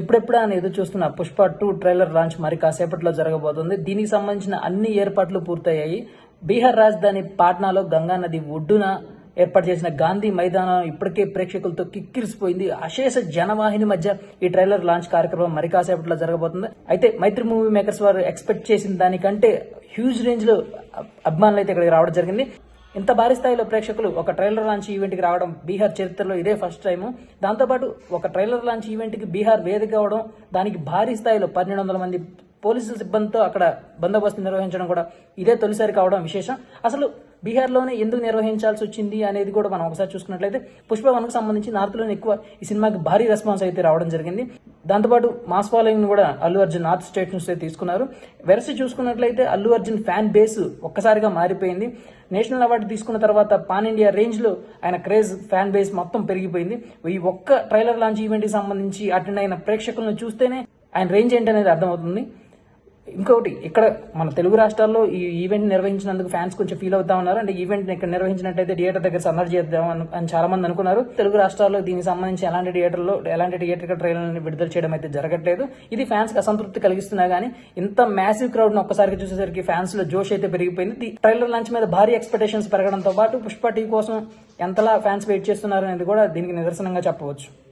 ఎప్పుడెప్పుడా అని ఎదురు చూస్తున్న పుష్ప టూ ట్రైలర్ లాంచ్ మరి కాసేపట్లో జరగబోతుంది. దీనికి సంబంధించిన అన్ని ఏర్పాట్లు పూర్తయ్యాయి. బీహార్ రాజధాని పాట్నాలో గంగా నది ఒడ్డున ఏర్పాటు చేసిన గాంధీ మైదానం ఇప్పటికే ప్రేక్షకులతో కిక్కిరిసిపోయింది. అశేష జనవాహిని మధ్య ఈ ట్రైలర్ లాంచ్ కార్యక్రమం మరి కాసేపట్లో జరగబోతుంది. అయితే మైత్రి మూవీ మేకర్స్ వారు ఎక్స్పెక్ట్ చేసిన దానికంటే హ్యూజ్ రేంజ్లో అభిమానులు అయితే ఇక్కడికి రావడం జరిగింది. ఇంత భారీ స్థాయిలో ప్రేక్షకులు ఒక ట్రైలర్ లాంచ్ ఈవెంట్కి రావడం బీహార్ చరిత్రలో ఇదే ఫస్ట్ టైం దాంతోపాటు ఒక ట్రైలర్ లాంచ్ ఈవెంట్కి బీహార్ వేదిక అవడం దానికి భారీ స్థాయిలో పన్నెండు వందల మంది పోలీసు సిబ్బందితో అక్కడ బందోబస్తు నిర్వహించడం కూడా ఇదే తొలిసారి కావడం విశేషం. అసలు బీహార్లోనే ఎందుకు నిర్వహించాల్సి వచ్చింది అనేది కూడా మనం ఒకసారి చూసుకున్నట్లయితే పుష్పవన్కు సంబంధించి నార్త్లోనే ఎక్కువ ఈ సినిమాకి భారీ రెస్పాన్స్ అయితే రావడం జరిగింది. దాంతోపాటు మాస్ ఫాలోయింగ్ కూడా అల్లు అర్జున్ నార్త్ స్టేట్ నుంచి తీసుకున్నారు. వెరసి చూసుకున్నట్లయితే అల్లు అర్జున్ ఫ్యాన్ బేస్ ఒక్కసారిగా మారిపోయింది. నేషనల్ అవార్డు తీసుకున్న తర్వాత పాన్ ఇండియా రేంజ్లో ఆయన క్రేజ్ ఫ్యాన్ బేస్ మొత్తం పెరిగిపోయింది. ఈ ఒక్క ట్రైలర్ లాంచ్ ఈవెంట్కి సంబంధించి అటెండ్ అయిన ప్రేక్షకులను చూస్తేనే ఆయన రేంజ్ ఏంటనేది అర్థమవుతుంది. ఇంకొకటి ఇక్కడ మన తెలుగు రాష్ట్రాల్లో ఈ ఈవెంట్ నిర్వహించినందుకు ఫ్యాన్స్ కొంచెం ఫీల్ అవుతా ఉన్నారు. అంటే ఈవెంట్ ఇక్కడ నిర్వహించినట్టయితే థియేటర్ దగ్గర సన్నర్ చేద్దాం అని- చాలా మంది అనుకున్నారు. తెలుగు రాష్ట్రాల్లో దీనికి సంబంధించి ఎలాంటి థియేటర్లో ఎలాంటి థియేటర్ ట్రైలర్ని విడుదల చేయడం అయితే జరగట్లేదు. ఇది ఫ్యాన్స్కి అసంతృప్తి కలిగిస్తున్నా గానీ ఇంత మ్యాసివ్ క్రౌడ్ని ఒక్కసారిగా చూసేసరికి ఫ్యాన్స్లో జోష్ అయితే పెరిగిపోయింది. ట్రైలర్ లాంచ్ మీద భారీ ఎక్స్పెక్టేషన్స్ పెరగడంతో పాటు పుష్ప టీ కోసం ఎంతలా ఫ్యాన్స్ వెయిట్ చేస్తున్నారు అనేది కూడా దీనికి నిదర్శనంగా చెప్పవచ్చు.